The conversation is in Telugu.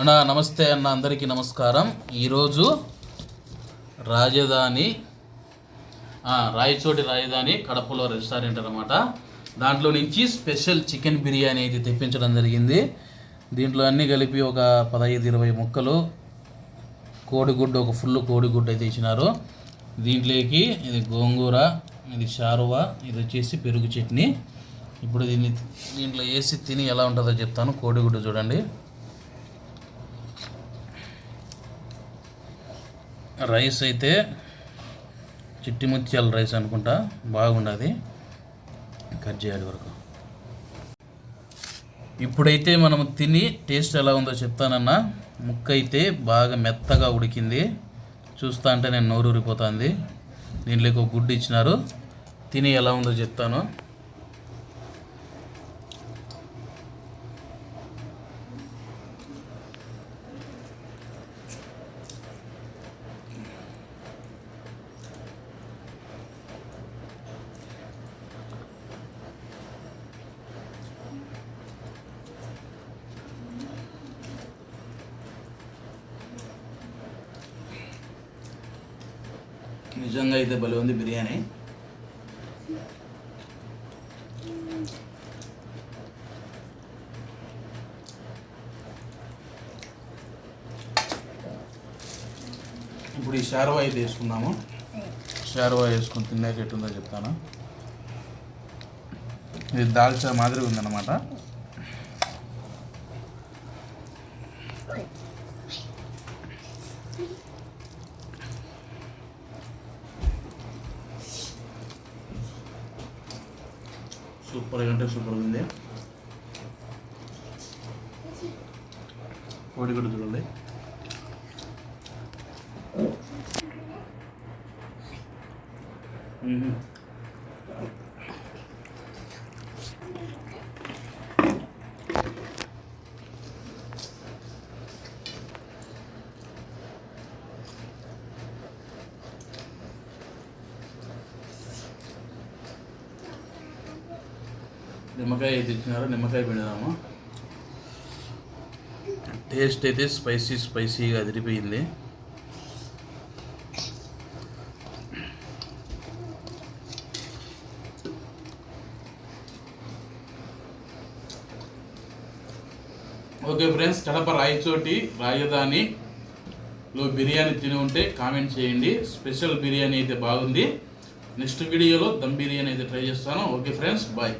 అన్న నమస్తే అన్న అందరికీ నమస్కారం. ఈరోజు రాజధాని రాయచోటి రాజధాని కడపలో రెస్టారెంట్ అనమాట దాంట్లో నుంచి స్పెషల్ చికెన్ బిర్యానీ అయితే తెప్పించడం జరిగింది. దీంట్లో అన్నీ కలిపి ఒక పదహైదు ఇరవై ముక్కలు కోడిగుడ్డు ఒక ఫుల్ కోడిగుడ్డు అయితే ఇచ్చినారు. దీంట్లోకి ఇది గోంగూర ఇది షారువా ఇది వచ్చేసి పెరుగు చట్నీ. ఇప్పుడు దీన్ని దీంట్లో వేసి తిని ఎలా ఉంటుందో చెప్తాను. కోడిగుడ్డు చూడండి. రైస్ అయితే చిట్టి ముత్యాల రైస్ అనుకుంటా. బాగుండదు. కట్ చేయాలి వరకు. ఇప్పుడైతే మనం తిని టేస్ట్ ఎలా ఉందో చెప్తానన్నా. ముక్క అయితే బాగా మెత్తగా ఉడికింది. చూస్తా అంటే నేను నోరు ఊరిపోతుంది దీంట్లోకి ఒక గుడ్డు ఇచ్చినారు. తిని ఎలా ఉందో చెప్తాను. నిజంగా అయితే భలే ఉంది బిర్యానీ. ఇప్పుడు ఈ షార్వా అయితే వేసుకుందాము. షార్వా వేసుకుని తిన్నాక ఎట్టుందో చెప్తాను. ఇది దాల్చా మాదిరి ఉందన్నమాట. സൂപ്പറായിട്ട് സൂപ്പറിന്റെ കോഴിക്കോടുള്ള నిమ్మకాయ అయితే నిమ్మకాయ పిండుదాము. టేస్ట్ అయితే స్పైసీ స్పైసీగా అదిరిపోయింది. ఓకే ఫ్రెండ్స్ కడప రాయచోటి రాజధానిలో బిర్యానీ తిని ఉంటే కామెంట్ చేయండి. స్పెషల్ బిర్యానీ అయితే బాగుంది. నెక్స్ట్ వీడియోలో దమ్ బిర్యానీ అయితే ట్రై చేస్తాను. Okay friends bye.